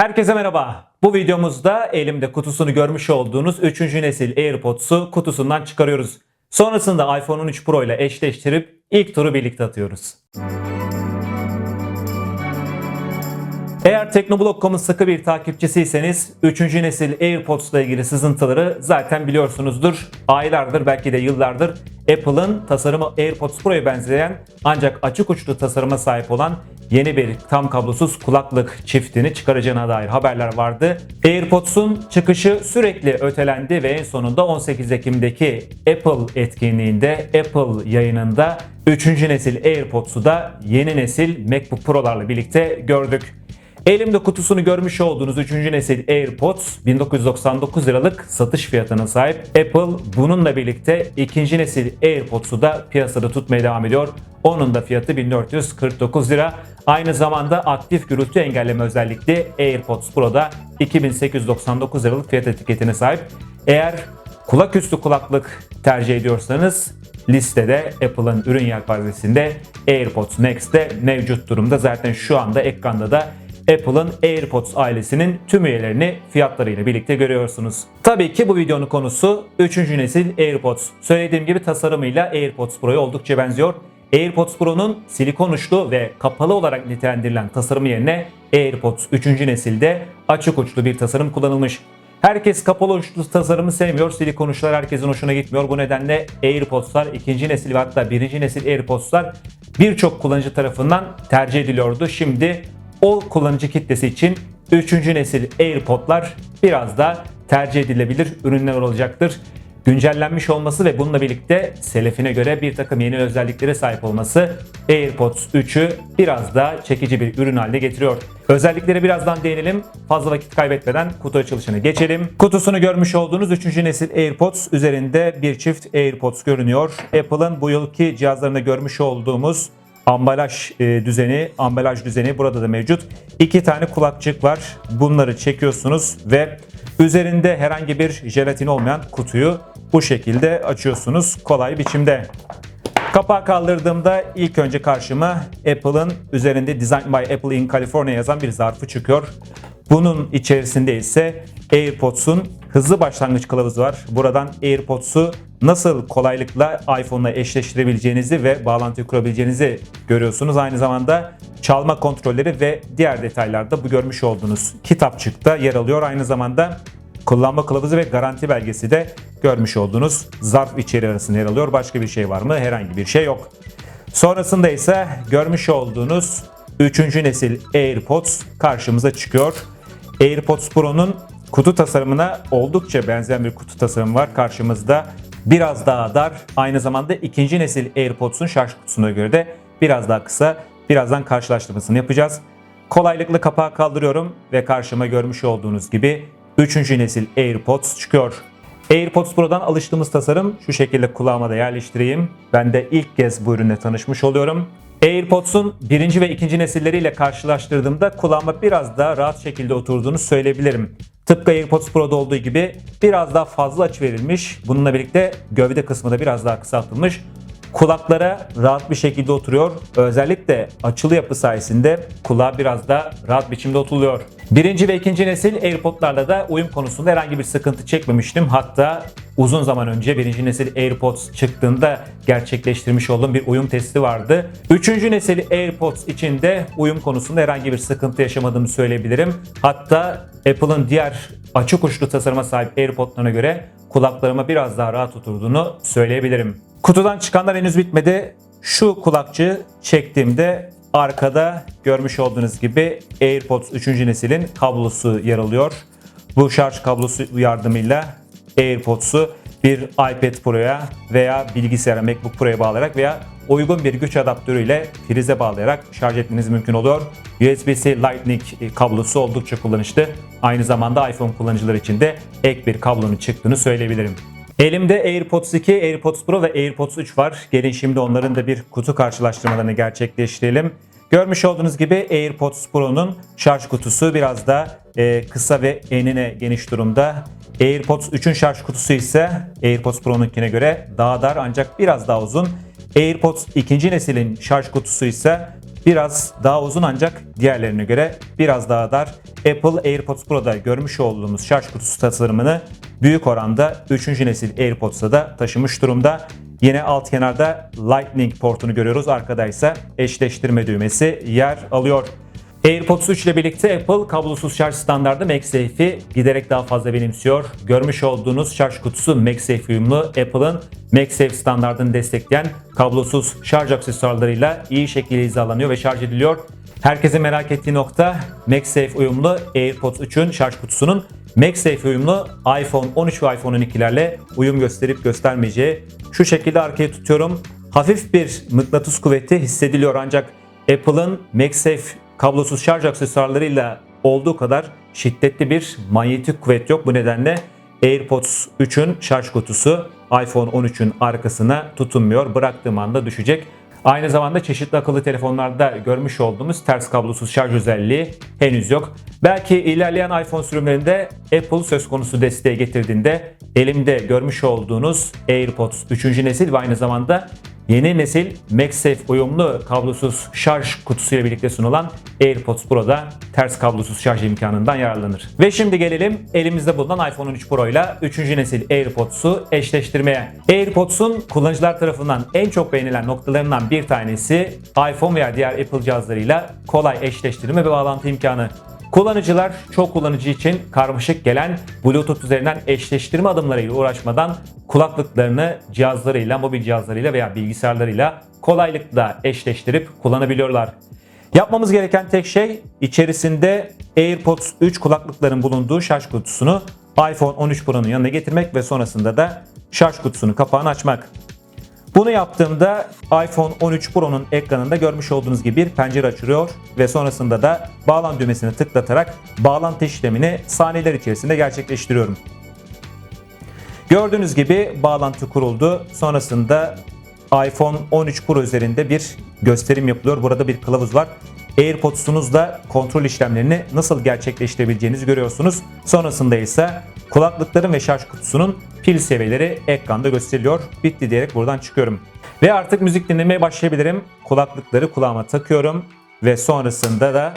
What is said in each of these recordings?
Herkese merhaba. Bu videomuzda elimde kutusunu görmüş olduğunuz 3. nesil AirPods'u kutusundan çıkarıyoruz. Sonrasında iPhone 13 Pro ile eşleştirip ilk turu birlikte atıyoruz. Eğer Teknoblog.com'un sıkı bir takipçisiyseniz 3. nesil AirPods ile ilgili sızıntıları zaten biliyorsunuzdur. Aylardır belki de yıllardır Apple'ın tasarımı AirPods Pro'ya benzeyen ancak açık uçlu tasarıma sahip olan yeni bir tam kablosuz kulaklık çiftini çıkaracağına dair haberler vardı. AirPods'un çıkışı sürekli ötelendi ve en sonunda 18 Ekim'deki Apple etkinliğinde Apple yayınında 3. nesil AirPods'u da yeni nesil MacBook Pro'larla birlikte gördük. Elimde kutusunu görmüş olduğunuz 3. nesil AirPods 1999 liralık satış fiyatına sahip. Apple bununla birlikte 2. nesil AirPods'u da piyasada tutmaya devam ediyor. Onun da fiyatı 1449 lira. Aynı zamanda aktif gürültü engelleme özellikli AirPods Pro'da 2899 liralık fiyat etiketine sahip. Eğer kulaküstü kulaklık tercih ediyorsanız listede Apple'ın ürün yelpazesinde AirPods Max'te mevcut durumda. Zaten şu anda ekranda da Apple'ın AirPods ailesinin tüm üyelerini fiyatlarıyla birlikte görüyorsunuz. Tabii ki bu videonun konusu 3. nesil AirPods. Söylediğim gibi tasarımıyla AirPods Pro'ya oldukça benziyor. AirPods Pro'nun silikon uçlu ve kapalı olarak nitelendirilen tasarımı yerine AirPods 3. nesilde açık uçlu bir tasarım kullanılmış. Herkes kapalı uçlu tasarımı sevmiyor. Silikon uçlar herkesin hoşuna gitmiyor. Bu nedenle AirPods'lar ikinci nesil ve hatta birinci nesil AirPods'lar birçok kullanıcı tarafından tercih ediliyordu. Şimdi o kullanıcı kitlesi için 3. nesil AirPod'lar biraz da tercih edilebilir ürünler olacaktır. Güncellenmiş olması ve bununla birlikte selefine göre bir takım yeni özelliklere sahip olması AirPods 3'ü biraz daha çekici bir ürün haline getiriyor. Özelliklere birazdan değinelim. Fazla vakit kaybetmeden kutu açılışına geçelim. Kutusunu görmüş olduğunuz 3. nesil AirPods üzerinde bir çift AirPods görünüyor. Apple'ın bu yılki cihazlarında görmüş olduğumuz ambalaj e, düzeni, ambalaj düzeni burada da mevcut. İki tane kulakçık var. Bunları çekiyorsunuz ve üzerinde herhangi bir jelatin olmayan kutuyu bu şekilde açıyorsunuz kolay biçimde. Kapağı kaldırdığımda ilk önce karşıma Apple'ın üzerinde Designed by Apple in California yazan bir zarfı çıkıyor. Bunun içerisinde ise AirPods'un hızlı başlangıç kılavuzu var. Buradan AirPods'u nasıl kolaylıkla iPhone'la eşleştirebileceğinizi ve bağlantı kurabileceğinizi görüyorsunuz. Aynı zamanda çalma kontrolleri ve diğer detaylarda bu görmüş olduğunuz kitapçıkta yer alıyor. Aynı zamanda kullanma kılavuzu ve garanti belgesi de görmüş olduğunuz zarf içeri arasında yer alıyor. Başka bir şey var mı? Herhangi bir şey yok. Sonrasında ise görmüş olduğunuz 3. nesil AirPods karşımıza çıkıyor. AirPods Pro'nun kutu tasarımına oldukça benzeyen bir kutu tasarımı var karşımızda. Biraz daha dar, aynı zamanda ikinci nesil AirPods'un şarj kutusuna göre de biraz daha kısa. Birazdan karşılaştırmasını yapacağız. Kolaylıkla kapağı kaldırıyorum ve karşıma görmüş olduğunuz gibi 3. nesil AirPods çıkıyor. AirPods Pro'dan alıştığımız tasarım şu şekilde kulağıma da yerleştireyim. Ben de ilk kez bu ürünle tanışmış oluyorum. AirPods'un birinci ve ikinci nesilleriyle karşılaştırdığımda kulağıma biraz daha rahat şekilde oturduğunu söyleyebilirim. Tıpkı AirPods Pro'da olduğu gibi biraz daha fazla açı verilmiş. Bununla birlikte gövde kısmı da biraz daha kısaltılmış. Kulaklara rahat bir şekilde oturuyor. Özellikle açılı yapı sayesinde kulağa biraz da rahat biçimde oturuyor. Birinci ve ikinci nesil AirPod'larla da uyum konusunda herhangi bir sıkıntı çekmemiştim. Hatta uzun zaman önce birinci nesil AirPods çıktığında gerçekleştirmiş olduğum bir uyum testi vardı. Üçüncü nesil AirPods için de uyum konusunda herhangi bir sıkıntı yaşamadığımı söyleyebilirim. Hatta Apple'ın diğer açık uçlu tasarıma sahip AirPod'larına göre kulaklarıma biraz daha rahat oturduğunu söyleyebilirim. Kutudan çıkanlar henüz bitmedi. Şu kulakçığı çektiğimde arkada görmüş olduğunuz gibi AirPods 3. nesilin kablosu yer alıyor. Bu şarj kablosu yardımıyla AirPods'u bir iPad Pro'ya veya bilgisayara MacBook Pro'ya bağlayarak veya uygun bir güç adaptörüyle prize bağlayarak şarj etmeniz mümkün oluyor. USB-C Lightning kablosu oldukça kullanışlı. Aynı zamanda iPhone kullanıcıları için de ek bir kablonun çıktığını söyleyebilirim. Elimde AirPods 2, AirPods Pro ve AirPods 3 var. Gelin şimdi onların da bir kutu karşılaştırmalarını gerçekleştirelim. Görmüş olduğunuz gibi AirPods Pro'nun şarj kutusu biraz da e, kısa ve enine geniş durumda. AirPods 3'ün şarj kutusu ise AirPods Pro'nunkine göre daha dar ancak biraz daha uzun. AirPods ikinci neslin şarj kutusu ise biraz daha uzun ancak diğerlerine göre biraz daha dar. Apple AirPods Pro'da görmüş olduğumuz şarj kutusu tasarımını büyük oranda 3. nesil AirPods'a da taşımış durumda. Yine alt kenarda Lightning portunu görüyoruz. Arkada ise eşleştirme düğmesi yer alıyor. AirPods 3 ile birlikte Apple kablosuz şarj standardı MagSafe'i giderek daha fazla benimsiyor. Görmüş olduğunuz şarj kutusu MagSafe uyumlu Apple'ın MagSafe standartını destekleyen kablosuz şarj aksesuarlarıyla iyi şekilde hizalanıyor ve şarj ediliyor. Herkesin merak ettiği nokta MagSafe uyumlu AirPods 3'ün şarj kutusunun MagSafe uyumlu iPhone 13 ve iPhone 12'lerle uyum gösterip göstermeyeceği. Şu şekilde arkaya tutuyorum. Hafif bir mıknatıs kuvveti hissediliyor ancak Apple'ın MagSafe kablosuz şarj aksesuarlarıyla olduğu kadar şiddetli bir manyetik kuvvet yok. Bu nedenle AirPods 3'ün şarj kutusu iPhone 13'ün arkasına tutunmuyor. Bıraktığım anda düşecek. Aynı zamanda çeşitli akıllı telefonlarda görmüş olduğumuz ters kablosuz şarj özelliği henüz yok. Belki ilerleyen iPhone sürümlerinde Apple söz konusu desteğe getirdiğinde elimde görmüş olduğunuz AirPods 3. nesil ve aynı zamanda Yeni nesil MagSafe uyumlu kablosuz şarj kutusuyla birlikte sunulan AirPods Pro'da ters kablosuz şarj imkanından yararlanır. Ve şimdi gelelim elimizde bulunan iPhone 13 Pro ile 3. nesil AirPods'u eşleştirmeye. AirPods'un kullanıcılar tarafından en çok beğenilen noktalarından bir tanesi iPhone veya diğer Apple cihazlarıyla kolay eşleştirme ve bağlantı imkanı. Kullanıcılar çok kullanıcı için karmaşık gelen Bluetooth üzerinden eşleştirme adımlarıyla uğraşmadan kulaklıklarını cihazlarıyla, mobil cihazlarıyla veya bilgisayarlarıyla kolaylıkla eşleştirip kullanabiliyorlar. Yapmamız gereken tek şey içerisinde AirPods 3 kulaklıkların bulunduğu şarj kutusunu iPhone 13 Pro'nun yanına getirmek ve sonrasında da şarj kutusunun kapağını açmak. Bunu yaptığımda iPhone 13 Pro'nun ekranında görmüş olduğunuz gibi bir pencere açılıyor ve sonrasında da bağlan düğmesini tıklatarak bağlantı işlemini saniyeler içerisinde gerçekleştiriyorum. Gördüğünüz gibi bağlantı kuruldu. Sonrasında iPhone 13 Pro üzerinde bir gösterim yapılıyor. Burada bir kılavuz var. AirPods'unuzla kontrol işlemlerini nasıl gerçekleştirebileceğinizi görüyorsunuz. Sonrasında ise kulaklıkların ve şarj kutusunun pil seviyeleri ekranda gösteriliyor. Bitti diyerek buradan çıkıyorum. Ve artık müzik dinlemeye başlayabilirim. Kulaklıkları kulağıma takıyorum ve sonrasında da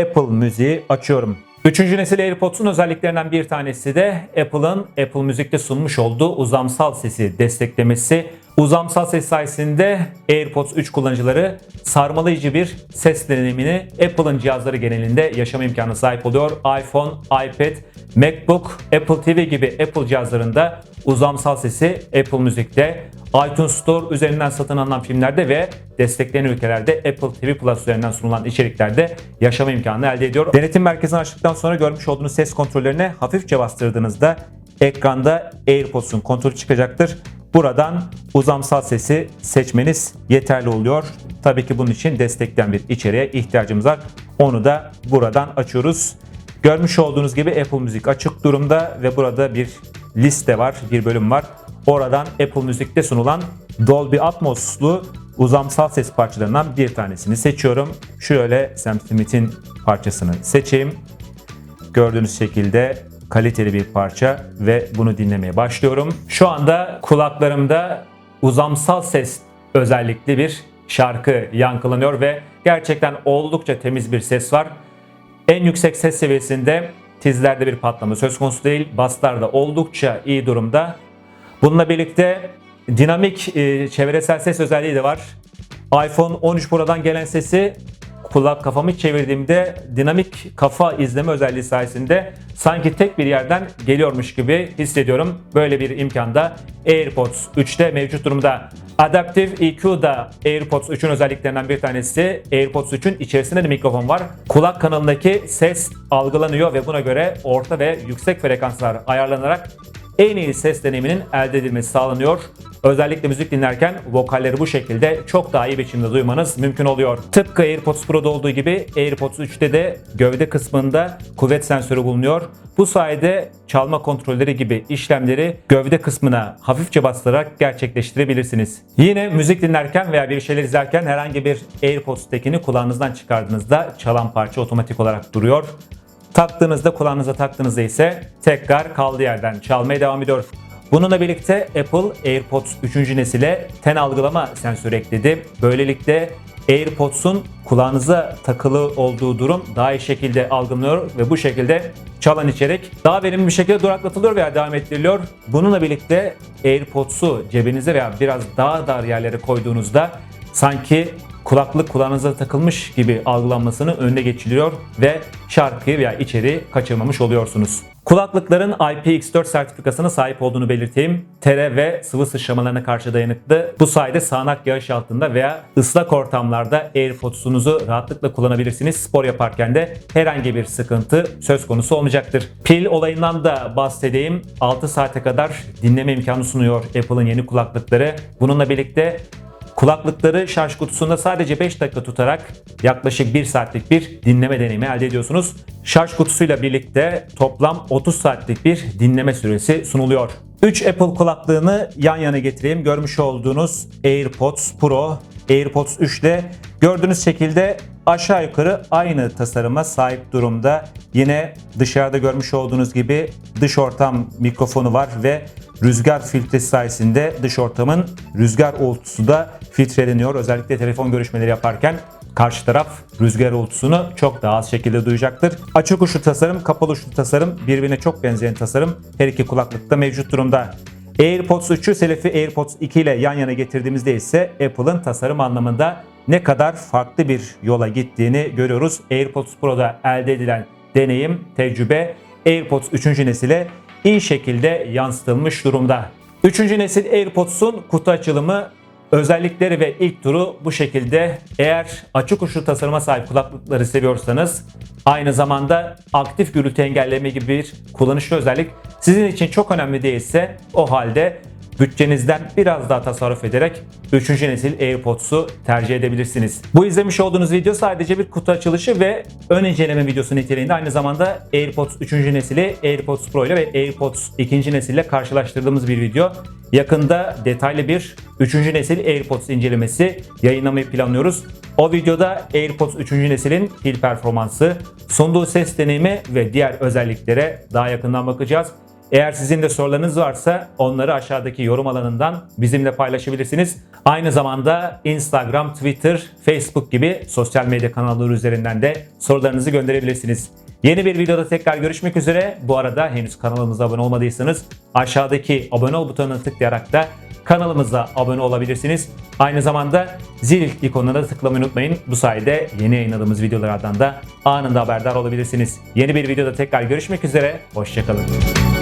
Apple müziği açıyorum. Üçüncü nesil AirPods'un özelliklerinden bir tanesi de Apple'ın Apple Müzik'te sunmuş olduğu uzamsal sesi desteklemesi. Uzamsal ses sayesinde AirPods 3 kullanıcıları sarmalayıcı bir ses deneyimini Apple'ın cihazları genelinde yaşama imkanı sahip oluyor. iPhone, iPad, MacBook, Apple TV gibi Apple cihazlarında uzamsal sesi Apple Müzik'te, iTunes Store üzerinden satın alınan filmlerde ve desteklenen ülkelerde Apple TV Plus üzerinden sunulan içeriklerde yaşama imkanı elde ediyor. Denetim merkezini açtıktan sonra görmüş olduğunuz ses kontrollerine hafifçe bastırdığınızda ekranda AirPods'un kontrolü çıkacaktır. Buradan uzamsal sesi seçmeniz yeterli oluyor. Tabii ki bunun için destekleyen bir içeriğe ihtiyacımız var. Onu da buradan açıyoruz. Görmüş olduğunuz gibi Apple Müzik açık durumda ve burada bir liste var, bir bölüm var. Oradan Apple Müzik'te sunulan Dolby Atmos'lu uzamsal ses parçalarından bir tanesini seçiyorum. Şöyle Sam Smith'in parçasını seçeyim. Gördüğünüz şekilde kaliteli bir parça ve bunu dinlemeye başlıyorum. Şu anda kulaklarımda uzamsal ses özellikli bir şarkı yankılanıyor ve gerçekten oldukça temiz bir ses var. En yüksek ses seviyesinde tizlerde bir patlama söz konusu değil. Baslar da oldukça iyi durumda. Bununla birlikte dinamik e, çevresel ses özelliği de var. iPhone 13 Pro'dan gelen sesi kulak kafamı çevirdiğimde dinamik kafa izleme özelliği sayesinde sanki tek bir yerden geliyormuş gibi hissediyorum. Böyle bir imkanda AirPods 3'te mevcut durumda. Adaptive EQ da AirPods 3'ün özelliklerinden bir tanesi. AirPods 3'ün içerisinde de mikrofon var. Kulak kanalındaki ses algılanıyor ve buna göre orta ve yüksek frekanslar ayarlanarak en iyi ses deneyiminin elde edilmesi sağlanıyor. Özellikle müzik dinlerken vokalleri bu şekilde çok daha iyi biçimde duymanız mümkün oluyor. Tıpkı AirPods Pro'da olduğu gibi AirPods 3'te de gövde kısmında kuvvet sensörü bulunuyor. Bu sayede çalma kontrolleri gibi işlemleri gövde kısmına hafifçe bastırarak gerçekleştirebilirsiniz. Yine müzik dinlerken veya bir şeyler izlerken herhangi bir AirPods tekini kulağınızdan çıkardığınızda çalan parça otomatik olarak duruyor. Taktığınızda kulağınıza taktığınızda ise tekrar kaldığı yerden çalmaya devam ediyor. Bununla birlikte Apple AirPods 3. nesile ten algılama sensörü ekledi. Böylelikle AirPods'un kulağınıza takılı olduğu durum daha iyi şekilde algılanıyor ve bu şekilde çalan içerik daha verimli bir şekilde duraklatılıyor veya devam ettiriliyor. Bununla birlikte AirPods'u cebinize veya biraz daha dar yerlere koyduğunuzda sanki kulaklık kulağınıza takılmış gibi algılanmasını önüne geçiliyor ve şarkıyı veya içeriği kaçırmamış oluyorsunuz. Kulaklıkların IPX4 sertifikasına sahip olduğunu belirteyim. Tere ve sıvı sıçramalarına karşı dayanıklı. Bu sayede sağanak yağış altında veya ıslak ortamlarda AirPods'unuzu rahatlıkla kullanabilirsiniz. Spor yaparken de herhangi bir sıkıntı söz konusu olmayacaktır. Pil olayından da bahsedeyim. 6 saate kadar dinleme imkanı sunuyor Apple'ın yeni kulaklıkları. Bununla birlikte Kulaklıkları şarj kutusunda sadece 5 dakika tutarak yaklaşık 1 saatlik bir dinleme deneyimi elde ediyorsunuz. Şarj kutusuyla birlikte toplam 30 saatlik bir dinleme süresi sunuluyor. 3 Apple kulaklığını yan yana getireyim. Görmüş olduğunuz AirPods Pro, AirPods 3 ile gördüğünüz şekilde aşağı yukarı aynı tasarıma sahip durumda. Yine dışarıda görmüş olduğunuz gibi dış ortam mikrofonu var ve rüzgar filtresi sayesinde dış ortamın rüzgar uğultusu da filtreleniyor. Özellikle telefon görüşmeleri yaparken karşı taraf rüzgar uğultusunu çok daha az şekilde duyacaktır. Açık uçlu tasarım, kapalı uçlu tasarım birbirine çok benzeyen tasarım her iki kulaklıkta mevcut durumda. AirPods 3'ü Selefi AirPods 2 ile yan yana getirdiğimizde ise Apple'ın tasarım anlamında ne kadar farklı bir yola gittiğini görüyoruz. AirPods Pro'da elde edilen deneyim, tecrübe AirPods 3. nesile iyi şekilde yansıtılmış durumda. 3. nesil AirPods'un kutu açılımı Özellikleri ve ilk turu bu şekilde. Eğer açık uçlu tasarıma sahip kulaklıkları seviyorsanız aynı zamanda aktif gürültü engelleme gibi bir kullanışlı özellik sizin için çok önemli değilse o halde bütçenizden biraz daha tasarruf ederek 3. nesil AirPods'u tercih edebilirsiniz. Bu izlemiş olduğunuz video sadece bir kutu açılışı ve ön inceleme videosu niteliğinde aynı zamanda AirPods 3. nesili AirPods Pro ile ve AirPods 2. nesille karşılaştırdığımız bir video. Yakında detaylı bir 3. nesil AirPods incelemesi yayınlamayı planlıyoruz. O videoda AirPods 3. neslin pil performansı, sunduğu ses deneyimi ve diğer özelliklere daha yakından bakacağız. Eğer sizin de sorularınız varsa onları aşağıdaki yorum alanından bizimle paylaşabilirsiniz. Aynı zamanda Instagram, Twitter, Facebook gibi sosyal medya kanalları üzerinden de sorularınızı gönderebilirsiniz. Yeni bir videoda tekrar görüşmek üzere. Bu arada henüz kanalımıza abone olmadıysanız aşağıdaki abone ol butonuna tıklayarak da kanalımıza abone olabilirsiniz. Aynı zamanda zil ikonuna da tıklamayı unutmayın. Bu sayede yeni yayınladığımız videolardan da anında haberdar olabilirsiniz. Yeni bir videoda tekrar görüşmek üzere. Hoşçakalın.